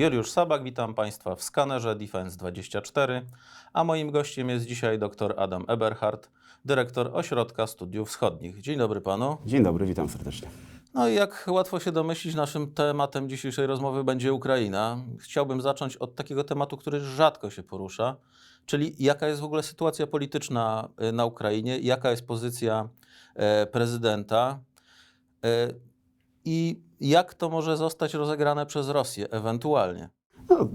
Juliusz Sabak, witam Państwa w skanerze Defense24, a moim gościem jest dzisiaj dr Adam Eberhardt, dyrektor Ośrodka Studiów Wschodnich. Dzień dobry Panu. Dzień dobry, witam serdecznie. No i jak łatwo się domyślić, naszym tematem dzisiejszej rozmowy będzie Ukraina. Chciałbym zacząć od takiego tematu, który rzadko się porusza, czyli jaka jest w ogóle sytuacja polityczna y, na Ukrainie, jaka jest pozycja e, prezydenta e, i jak to może zostać rozegrane przez Rosję ewentualnie. No,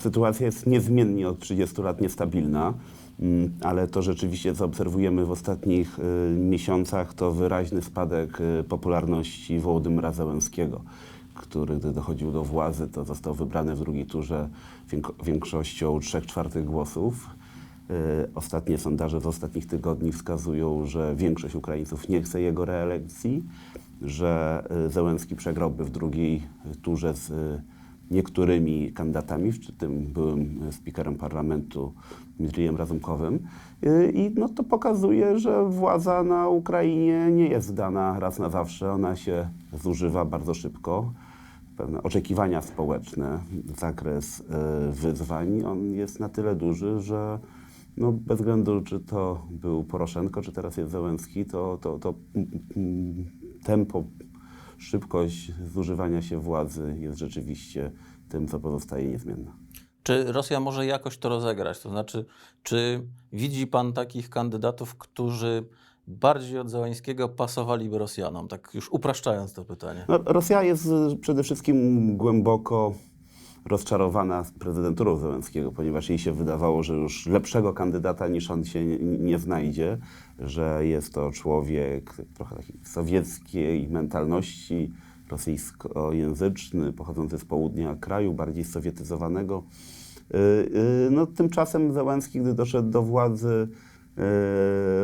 sytuacja jest niezmiennie od 30 lat niestabilna, mm, ale to rzeczywiście, co obserwujemy w ostatnich y, miesiącach, to wyraźny spadek y, popularności Wołodymyra Zełenskiego, który, gdy dochodził do władzy, to został wybrany w drugiej turze więk- większością 3 czwartych głosów. Y, Ostatnie sondaże z ostatnich tygodni wskazują, że większość Ukraińców nie chce jego reelekcji, że y, Zełenski przegrałby w drugiej turze z y, niektórymi kandydatami, w tym byłym speakerem parlamentu Dmitrijem Razumkowym. Y, I no, to pokazuje, że władza na Ukrainie nie jest dana raz na zawsze. Ona się zużywa bardzo szybko. Pewne oczekiwania społeczne, zakres y, wyzwań, on jest na tyle duży, że no, bez względu, czy to był Poroszenko, czy teraz jest Zełenski, to, to, to mm, mm, tempo szybkość zużywania się władzy jest rzeczywiście tym, co pozostaje niezmienne. Czy Rosja może jakoś to rozegrać? To znaczy, czy widzi Pan takich kandydatów, którzy bardziej od Załęskiego pasowaliby Rosjanom? Tak już upraszczając to pytanie. No, Rosja jest przede wszystkim głęboko rozczarowana prezydenturą Zełenskiego, ponieważ jej się wydawało, że już lepszego kandydata niż on się nie, znajdzie, że jest to człowiek trochę takiej sowieckiej mentalności, rosyjskojęzyczny, pochodzący z południa kraju, bardziej sowietyzowanego. Y, y, No, tymczasem Zełenski, gdy doszedł do władzy,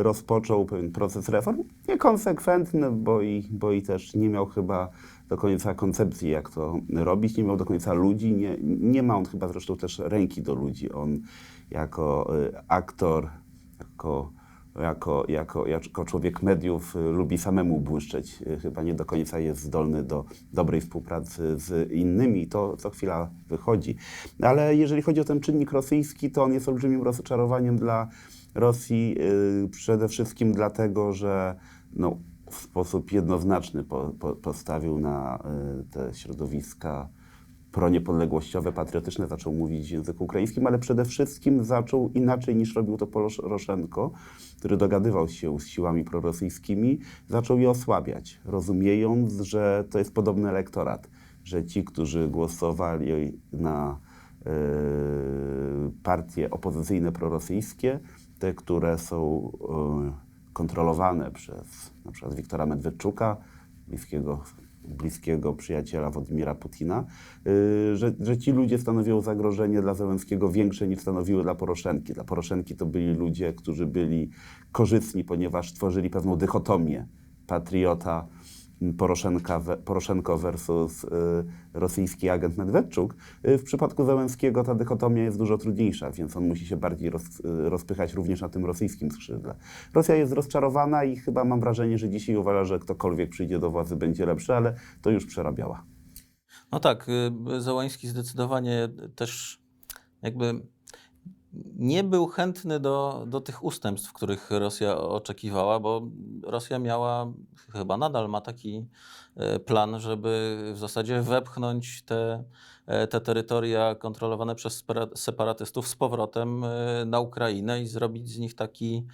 y, rozpoczął pewien proces reform, niekonsekwentny, bo i, bo i też nie miał chyba do końca koncepcji, jak to robić, nie miał do końca ludzi, nie, nie ma on chyba zresztą też ręki do ludzi. On jako y, aktor, jako, jako, jako, jako człowiek mediów y, lubi samemu błyszczeć. Y, Chyba nie do końca jest zdolny do dobrej współpracy z innymi. To co chwila wychodzi. Ale jeżeli chodzi o ten czynnik rosyjski, to on jest olbrzymim rozczarowaniem dla Rosji. Przede wszystkim dlatego, że no, w sposób jednoznaczny po, po, postawił na y, te środowiska proniepodległościowe, patriotyczne, zaczął mówić w języku ukraińskim, ale przede wszystkim zaczął inaczej niż robił to Poroszenko, który dogadywał się z siłami prorosyjskimi, zaczął je osłabiać, rozumiejąc, że to jest podobny elektorat, że ci, którzy głosowali na y, partie opozycyjne prorosyjskie, te, które są y, kontrolowane przez na przykład Wiktora Medwedczuka, bliskiego, bliskiego przyjaciela Władimira Putina, y, że, że ci ludzie stanowią zagrożenie dla Zełenskiego większe niż stanowiły dla Poroszenki. Dla Poroszenki to byli ludzie, którzy byli korzystni, ponieważ tworzyli pewną dychotomię patriota Poroszenka, Poroszenko versus y, rosyjski agent Medwedczuk. Y, w przypadku Zełenskiego ta dychotomia jest dużo trudniejsza, więc on musi się bardziej roz, y, rozpychać również na tym rosyjskim skrzydle. Rosja jest rozczarowana i chyba mam wrażenie, że dzisiaj uważa, że ktokolwiek przyjdzie do władzy będzie lepszy, ale to już przerabiała. No tak, Załański zdecydowanie też jakby nie był chętny do, do tych ustępstw, których Rosja oczekiwała, bo Rosja miała, chyba nadal ma taki e, plan, żeby w zasadzie wepchnąć te, e, te terytoria kontrolowane przez separatystów z powrotem e, na Ukrainę i zrobić z nich taki,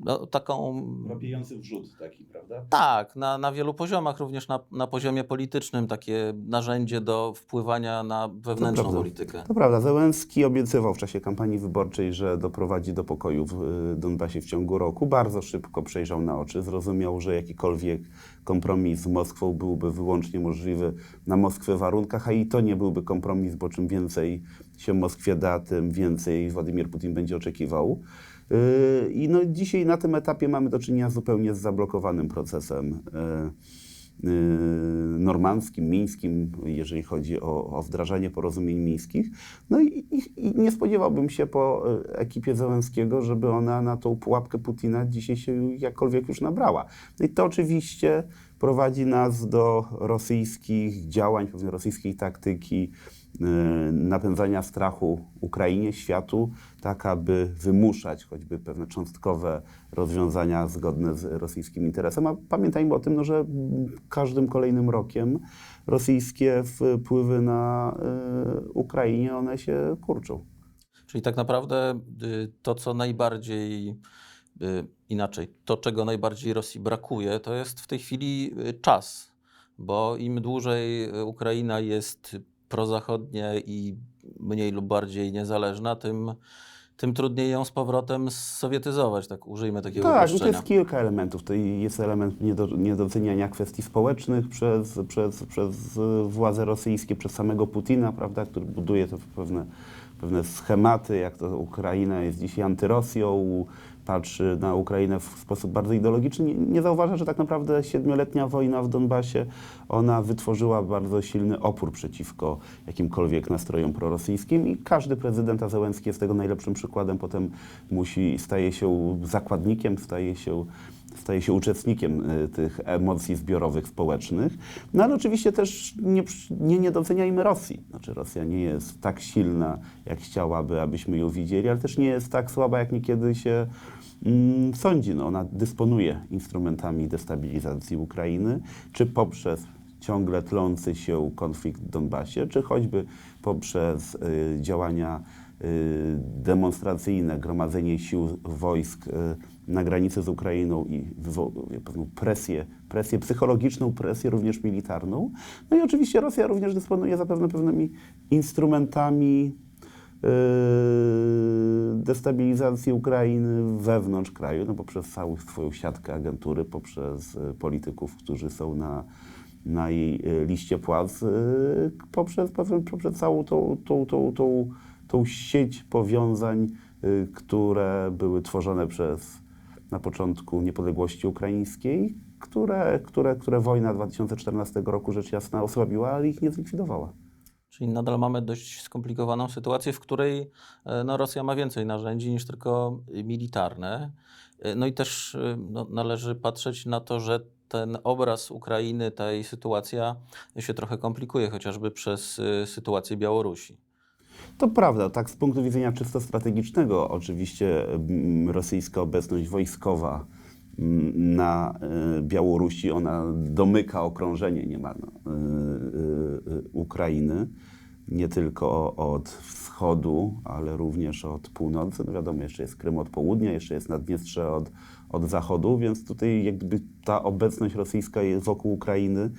no, taką Robiejący wrzut taki, prawda? tak, na, na wielu poziomach, również na, na poziomie politycznym, takie narzędzie do wpływania na wewnętrzną prawda. politykę. To prawda, Zełenski obiecywał w czasie kampanii wyborczej, że doprowadzi do pokoju w y, Donbasie w ciągu roku. Bardzo szybko przejrzał na oczy, zrozumiał, że jakikolwiek kompromis z Moskwą byłby wyłącznie możliwy na Moskwę warunkach, a i to nie byłby kompromis, bo czym więcej się Moskwie da, tym więcej Władimir Putin będzie oczekiwał. Yy, I no dzisiaj na tym etapie mamy do czynienia zupełnie z zablokowanym procesem. Yy, yy, normandzkim, mińskim, jeżeli chodzi o, o wdrażanie porozumień mińskich. No i, i, i nie spodziewałbym się po ekipie Zełenskiego, żeby ona na tą pułapkę Putina dzisiaj się jakkolwiek już nabrała. No i to oczywiście prowadzi nas do rosyjskich działań, pewnej rosyjskiej taktyki yy, napędzania strachu Ukrainie, światu, tak aby wymuszać choćby pewne cząstkowe rozwiązania zgodne z rosyjskim interesem. A pamiętajmy o tym, no, że każdym kolejnym rokiem rosyjskie wpływy na yy, Ukrainie, one się kurczą. Czyli tak naprawdę y, to, co najbardziej inaczej, to, czego najbardziej Rosji brakuje, to jest w tej chwili y, czas, bo im dłużej y, Ukraina jest prozachodnia i mniej lub bardziej niezależna, tym, tym trudniej ją z powrotem sowietyzować, tak użyjmy takiego Tak, no to jest kilka elementów. To jest element niedo, niedoceniania kwestii społecznych przez, przez, przez władze rosyjskie, przez samego Putina, prawda, który buduje to pewne, pewne schematy, jak to Ukraina jest dzisiaj antyrosją, patrzy na Ukrainę w sposób bardzo ideologiczny. Nie, zauważa, że tak naprawdę siedmioletnia wojna w Donbasie, ona wytworzyła bardzo silny opór przeciwko jakimkolwiek nastrojom prorosyjskim i każdy prezydent, Zełenski jest tego najlepszym przykładem, potem musi, staje się zakładnikiem, staje się staje się uczestnikiem y, tych emocji zbiorowych, społecznych. No ale oczywiście też nie, nie niedoceniajmy Rosji. Znaczy Rosja nie jest tak silna, jak chciałaby, abyśmy ją widzieli, ale też nie jest tak słaba, jak niekiedy się mm, sądzi. No, ona dysponuje instrumentami destabilizacji Ukrainy, czy poprzez ciągle tlący się konflikt w Donbasie, czy choćby poprzez y, działania y, demonstracyjne, gromadzenie sił wojsk y, na granicy z Ukrainą i wywołuje pewną presję, presję psychologiczną, presję również militarną. No i oczywiście Rosja również dysponuje zapewne pewnymi instrumentami yy, destabilizacji Ukrainy wewnątrz kraju, no poprzez całą swoją siatkę agentury, poprzez y, polityków, którzy są na, na jej y, liście płac, y, poprzez, poprzez, całą tą, tą, tą, tą, tą sieć powiązań, które były tworzone przez na początku niepodległości ukraińskiej, które, które, które wojna 2014 roku rzecz jasna osłabiła, ale ich nie zlikwidowała. Czyli nadal mamy dość skomplikowaną sytuację, w której e, no, Rosja ma więcej narzędzi niż tylko militarne. E, No i też y, no, należy patrzeć na to, że ten obraz Ukrainy, ta jej sytuacja się trochę komplikuje, chociażby przez sytuację Białorusi. To prawda, tak z punktu widzenia czysto strategicznego, oczywiście mm, rosyjska obecność wojskowa mm, na y, Białorusi, ona domyka okrążenie niemal y, y, Ukrainy, nie tylko od wschodu, ale również od północy. No wiadomo, jeszcze jest Krym od południa, jeszcze jest Naddniestrze od, od zachodu, więc tutaj jakby ta obecność rosyjska wokół Ukrainy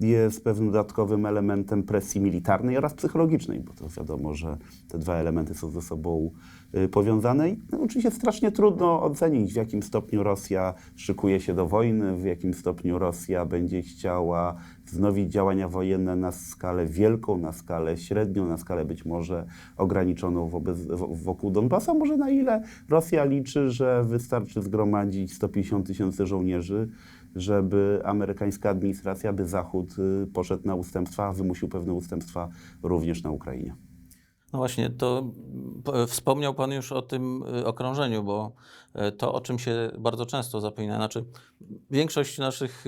jest pewnym dodatkowym elementem presji militarnej oraz psychologicznej, bo to wiadomo, że te dwa elementy są ze sobą y, powiązane. I no, oczywiście strasznie trudno ocenić, w jakim stopniu Rosja szykuje się do wojny, w jakim stopniu Rosja będzie chciała wznowić działania wojenne na skalę wielką, na skalę średnią, na skalę być może ograniczoną wobec, wokół Donbasa. Może na ile Rosja liczy, że wystarczy zgromadzić 150 tysięcy żołnierzy, żeby amerykańska administracja, by Zachód y, poszedł na ustępstwa, wymusił pewne ustępstwa również na Ukrainie. No właśnie, to mm, wspomniał Pan już o tym y, okrążeniu, bo y, to, o czym się bardzo często zapomina, znaczy większość naszych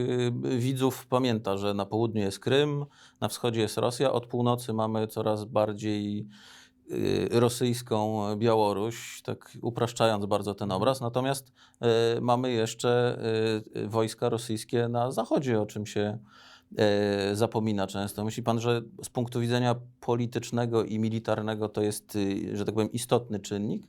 widzów pamięta, że na południu jest Krym, na wschodzie jest Rosja, od północy mamy coraz bardziej rosyjską Białoruś, tak upraszczając bardzo ten obraz, natomiast y, mamy jeszcze y, y, wojska rosyjskie na zachodzie, o czym się zapomina często. Myśli pan, że z punktu widzenia politycznego i militarnego to jest, y, że tak powiem, istotny czynnik?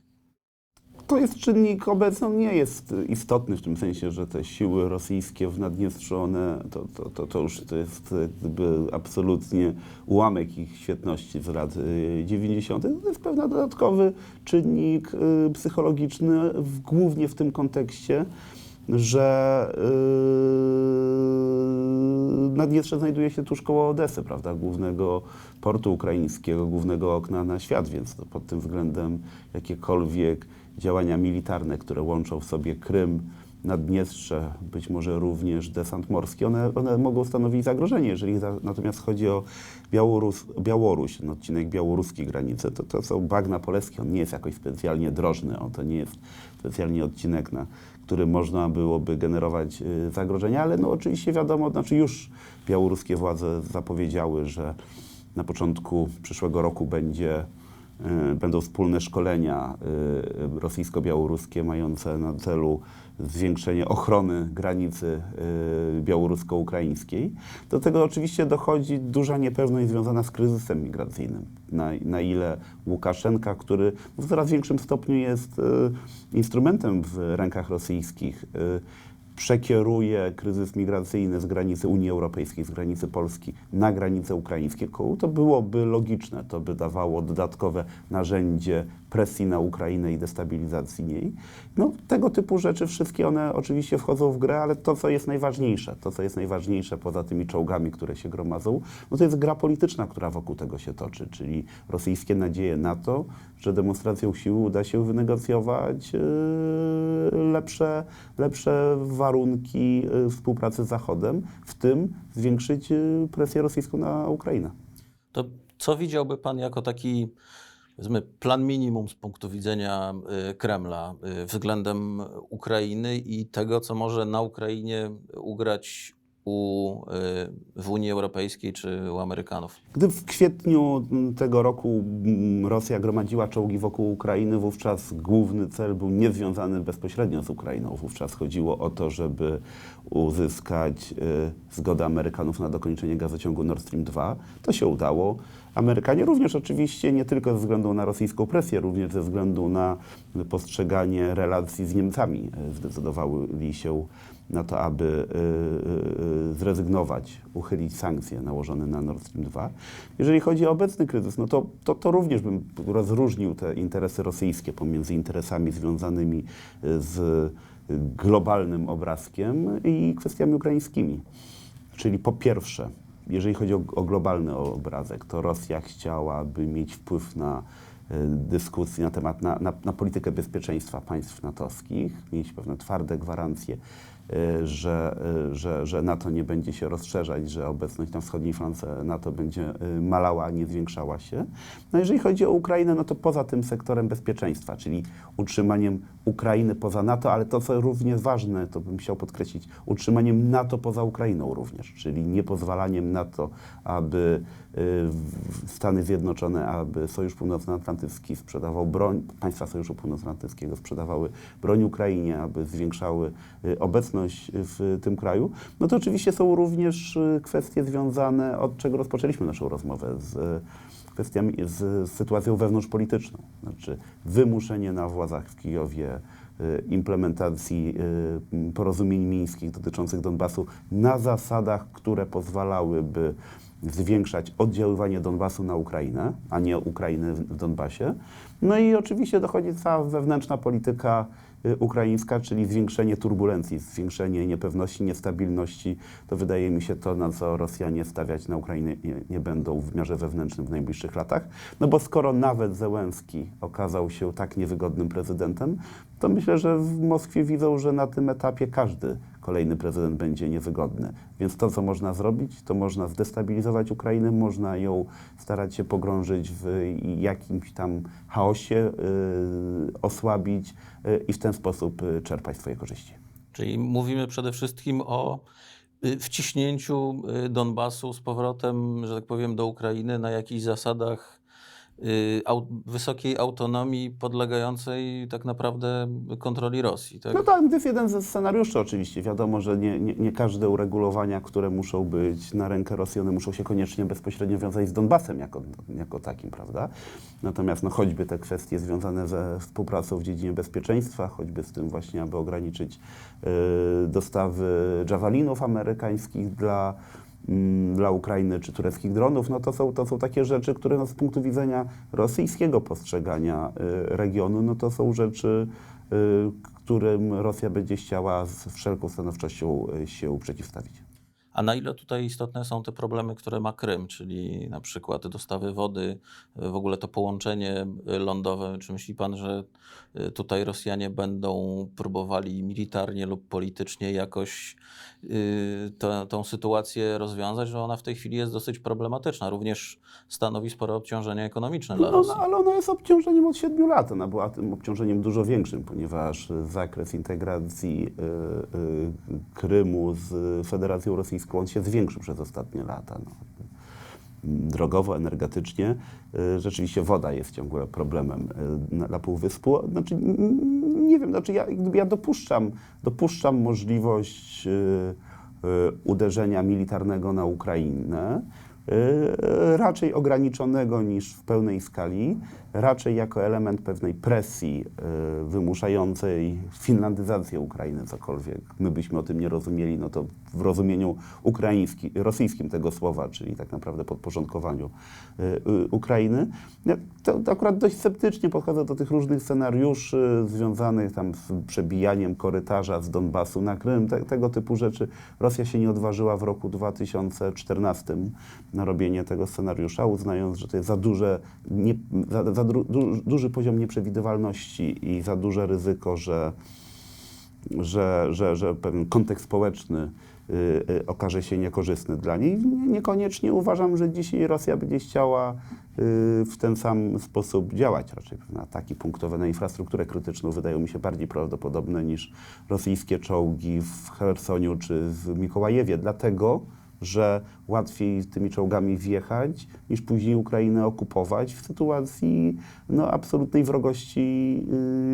To jest czynnik obecny, on nie jest istotny w tym sensie, że te siły rosyjskie w Naddniestrzu, one, to, to, to, to już to jest absolutnie ułamek ich świetności z lat y, 90. To jest pewien dodatkowy czynnik y, psychologiczny, w, głównie w tym kontekście, że yy, Naddniestrze znajduje się tuż koło Odesy, prawda, głównego portu ukraińskiego, głównego okna na świat, więc to pod tym względem jakiekolwiek działania militarne, które łączą w sobie Krym Naddniestrze, być może również desant morski, one, one mogą stanowić zagrożenie. Jeżeli za, natomiast chodzi o Białorus, Białoruś, ten odcinek białoruskiej granicy, to, to są bagna polskie. On nie jest jakoś specjalnie drożny, on to nie jest specjalnie odcinek, na który można byłoby generować y, zagrożenia, ale no oczywiście wiadomo, znaczy już białoruskie władze zapowiedziały, że na początku przyszłego roku będzie będą wspólne szkolenia y, rosyjsko-białoruskie mające na celu zwiększenie ochrony granicy y, białorusko-ukraińskiej. Do tego oczywiście dochodzi duża niepewność związana z kryzysem migracyjnym. Na, na ile Łukaszenka, który w coraz większym stopniu jest y, instrumentem w rękach rosyjskich, y, przekieruje kryzys migracyjny z granicy Unii Europejskiej, z granicy Polski na granicę ukraińską, to byłoby logiczne. To by dawało dodatkowe narzędzie presji na Ukrainę i destabilizacji jej. No, tego typu rzeczy, wszystkie one oczywiście wchodzą w grę, ale to, co jest najważniejsze, to, co jest najważniejsze poza tymi czołgami, które się gromadzą, no to jest gra polityczna, która wokół tego się toczy, czyli rosyjskie nadzieje na to, że demonstracją siły uda się wynegocjować yy, lepsze, lepsze warunki yy, współpracy z Zachodem, w tym zwiększyć yy, presję rosyjską na Ukrainę. To co widziałby Pan jako taki powiedzmy, plan minimum z punktu widzenia y, Kremla y, względem Ukrainy i tego, co może na Ukrainie ugrać u, y, w Unii Europejskiej czy u Amerykanów? Gdy w kwietniu tego roku mm, Rosja gromadziła czołgi wokół Ukrainy, wówczas główny cel był niezwiązany bezpośrednio z Ukrainą. Wówczas chodziło o to, żeby uzyskać zgodę Amerykanów na dokończenie gazociągu Nord Stream 2. To się udało. Amerykanie również oczywiście nie tylko ze względu na rosyjską presję, również ze względu na postrzeganie relacji z Niemcami y, zdecydowali się na to, aby y, y, zrezygnować, uchylić sankcje nałożone na Nord Stream 2. Jeżeli chodzi o obecny kryzys, no to, to, to również bym rozróżnił te interesy rosyjskie pomiędzy interesami związanymi z globalnym obrazkiem i kwestiami ukraińskimi. Czyli po pierwsze, jeżeli chodzi o, o globalny obrazek, to Rosja chciałaby mieć wpływ na dyskusji na temat, na, na, na politykę bezpieczeństwa państw natowskich, mieć pewne twarde gwarancje, y, że, y, że, że NATO nie będzie się rozszerzać, że obecność na wschodniej flance NATO będzie y, malała, a nie zwiększała się. No jeżeli chodzi o Ukrainę, no to poza tym sektorem bezpieczeństwa, czyli utrzymaniem Ukrainy poza NATO, ale to, co również ważne, to bym chciał podkreślić, utrzymaniem NATO poza Ukrainą również, czyli nie pozwalaniem na to, aby y, Stany Zjednoczone, aby Sojusz Północnoatlantycki sprzedawał broń, państwa Sojuszu Północnoatlantyckiego sprzedawały broń Ukrainie, aby zwiększały y, obecność w tym kraju, no to oczywiście są również y, kwestie związane, od czego rozpoczęliśmy naszą rozmowę, z y, kwestiami, z sytuacją wewnątrzpolityczną. Znaczy wymuszenie na władzach w Kijowie implementacji porozumień mińskich dotyczących Donbasu na zasadach, które pozwalałyby zwiększać oddziaływanie Donbasu na Ukrainę, a nie Ukrainy w Donbasie. No i oczywiście dochodzi cała wewnętrzna polityka y, ukraińska, czyli zwiększenie turbulencji, zwiększenie niepewności, niestabilności. To wydaje mi się to, na co Rosjanie stawiać na Ukrainę nie, nie będą w wymiarze wewnętrznym w najbliższych latach. No bo skoro nawet Zełenski okazał się tak niewygodnym prezydentem, to myślę, że w Moskwie widzą, że na tym etapie każdy kolejny prezydent będzie niewygodny. Więc to, co można zrobić, to można zdestabilizować Ukrainę, można ją starać się pogrążyć w jakimś tam chaosie, yy, osłabić yy, i w ten sposób yy, czerpać swoje korzyści. Czyli mówimy przede wszystkim o y, wciśnięciu y, Donbasu z powrotem, że tak powiem, do Ukrainy na jakichś zasadach y, au, wysokiej autonomii podlegającej tak naprawdę kontroli Rosji. Tak? No tak, to jest jeden ze scenariuszy oczywiście. Wiadomo, że nie, nie, nie każde uregulowania, które muszą być na rękę Rosji, one muszą się koniecznie bezpośrednio wiązać z Donbasem jako, jako takim, prawda? Natomiast no, choćby te kwestie związane ze współpracą w dziedzinie bezpieczeństwa, choćby z tym właśnie, aby ograniczyć y, dostawy javelinów amerykańskich dla dla Ukrainy czy tureckich dronów, no to są, to są takie rzeczy, które no, z punktu widzenia rosyjskiego postrzegania y, regionu, no to są rzeczy, y, którym Rosja będzie chciała z wszelką stanowczością y, się przeciwstawić. A na ile tutaj istotne są te problemy, które ma Krym, czyli na przykład dostawy wody, w ogóle to połączenie y, lądowe? Czy myśli pan, że y, tutaj Rosjanie będą próbowali militarnie lub politycznie jakoś tę- tą sytuację rozwiązać, że ona w tej chwili jest dosyć problematyczna, również stanowi spore obciążenie ekonomiczne dla No, Rosji? no, ale ona jest obciążeniem od 7 lat. Ona była tym obciążeniem dużo większym, ponieważ zakres integracji Krymu z Federacją Rosyjską on się zwiększył przez ostatnie lata. No. Drogowo, energetycznie. y, Rzeczywiście woda jest ciągle problemem y, na, na Półwyspu. Znaczy, nie wiem, znaczy ja, ja dopuszczam, dopuszczam możliwość y, y, uderzenia militarnego na Ukrainę. Y, raczej ograniczonego niż w pełnej skali, raczej jako element pewnej presji y, wymuszającej finlandyzację Ukrainy, cokolwiek my byśmy o tym nie rozumieli, no to w rozumieniu ukraińskim, rosyjskim tego słowa, czyli tak naprawdę podporządkowaniu y, Ukrainy. Ja to, to akurat dość sceptycznie podchodzę do tych różnych scenariuszy związanych tam z przebijaniem korytarza z Donbasu na Krym, te, tego typu rzeczy. Rosja się nie odważyła w roku 2014 na robienie tego scenariusza, uznając, że to jest za, duże, nie, za, za du, duży poziom nieprzewidywalności i za duże ryzyko, że, że, że, że pewien kontekst społeczny y, y, okaże się niekorzystny dla niej. Nie- Niekoniecznie uważam, że dzisiaj Rosja będzie chciała y, w ten sam sposób działać. Raczej pewne ataki punktowe na infrastrukturę krytyczną wydają mi się bardziej prawdopodobne niż rosyjskie czołgi w Chersoniu czy w Mikołajewie. Dlatego, że łatwiej tymi czołgami wjechać, niż później Ukrainę okupować w sytuacji no, absolutnej wrogości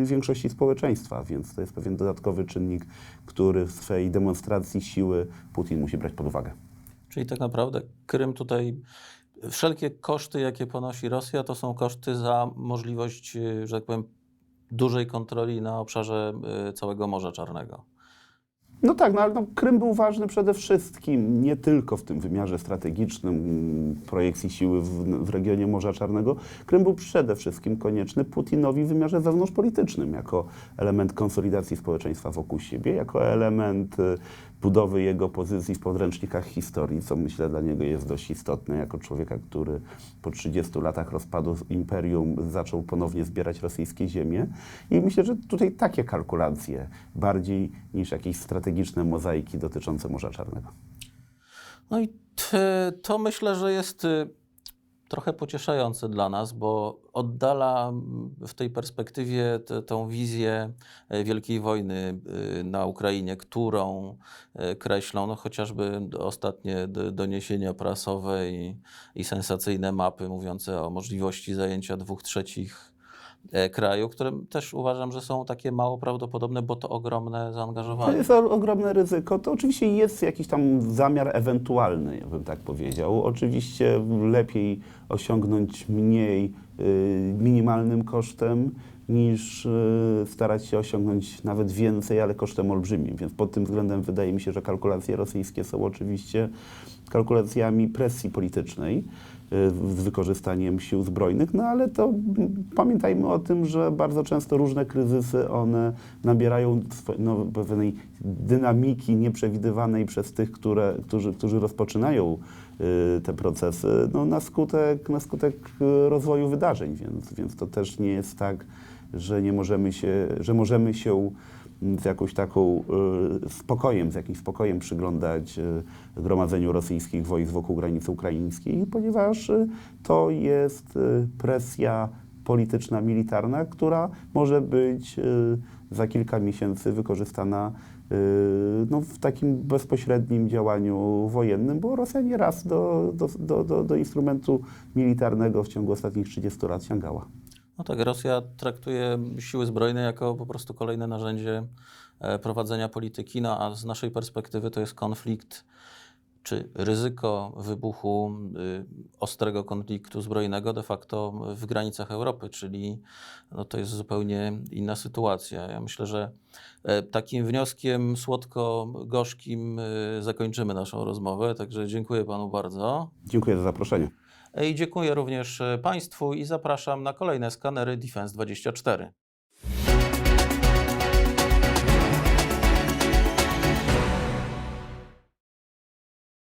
y, większości społeczeństwa. Więc to jest pewien dodatkowy czynnik, który w swej demonstracji siły Putin musi brać pod uwagę. Czyli tak naprawdę Krym tutaj, wszelkie koszty, jakie ponosi Rosja, to są koszty za możliwość, y, że tak powiem, dużej kontroli na obszarze y, całego Morza Czarnego. No tak, no ale no, Krym był ważny przede wszystkim nie tylko w tym wymiarze strategicznym projekcji siły w, w regionie Morza Czarnego. Krym był przede wszystkim konieczny Putinowi w wymiarze wewnątrzpolitycznym, jako element konsolidacji społeczeństwa wokół siebie, jako element y, budowy jego pozycji w podręcznikach historii, co myślę dla niego jest dość istotne, jako człowieka, który po 30 latach rozpadu imperium zaczął ponownie zbierać rosyjskie ziemie. I myślę, że tutaj takie kalkulacje bardziej niż jakieś strategiczne mozaiki dotyczące Morza Czarnego. No i to myślę, że jest y, trochę pocieszające dla nas, bo oddala mm, w tej perspektywie tę- tą wizję e, wielkiej wojny y, na Ukrainie, którą e, kreślą no, chociażby ostatnie doniesienia prasowe i, i sensacyjne mapy mówiące o możliwości zajęcia dwóch trzecich e, kraju, które też uważam, że są takie mało prawdopodobne, bo to ogromne To zaangażowanie. jest o- ogromne ryzyko. To oczywiście jest jakiś tam zamiar ewentualny, ja bym tak powiedział. Oczywiście lepiej osiągnąć mniej y, minimalnym kosztem niż y, starać się osiągnąć nawet więcej, ale kosztem olbrzymim. Więc pod tym względem wydaje mi się, że kalkulacje rosyjskie są oczywiście kalkulacjami presji politycznej z wykorzystaniem sił zbrojnych, no ale to pamiętajmy o tym, że bardzo często różne kryzysy, one nabierają no, pewnej dynamiki nieprzewidywanej przez tych, które, którzy, którzy rozpoczynają y, te procesy, no, na, skutek, na skutek y, rozwoju wydarzeń, więc, więc to też nie jest tak, że nie możemy się, że możemy się z jakąś taką spokojem, z jakimś spokojem przyglądać y, gromadzeniu rosyjskich wojsk wokół granicy ukraińskiej, ponieważ y, to jest presja polityczna, militarna, która może być za kilka miesięcy wykorzystana no, w takim bezpośrednim działaniu wojennym, bo Rosja nieraz do, do, do, do, do instrumentu militarnego w ciągu ostatnich 30 lat sięgała. No tak, Rosja traktuje siły zbrojne jako po prostu kolejne narzędzie e, prowadzenia polityki, no a z naszej perspektywy to jest konflikt czy ryzyko wybuchu y, ostrego konfliktu zbrojnego de facto w granicach Europy, czyli no to jest zupełnie inna sytuacja. Ja myślę, że e, takim wnioskiem słodko-gorzkim y, zakończymy naszą rozmowę, także dziękuję panu bardzo. Dziękuję za zaproszenie. I dziękuję również e, Państwu i zapraszam na kolejne skanery Defense 24.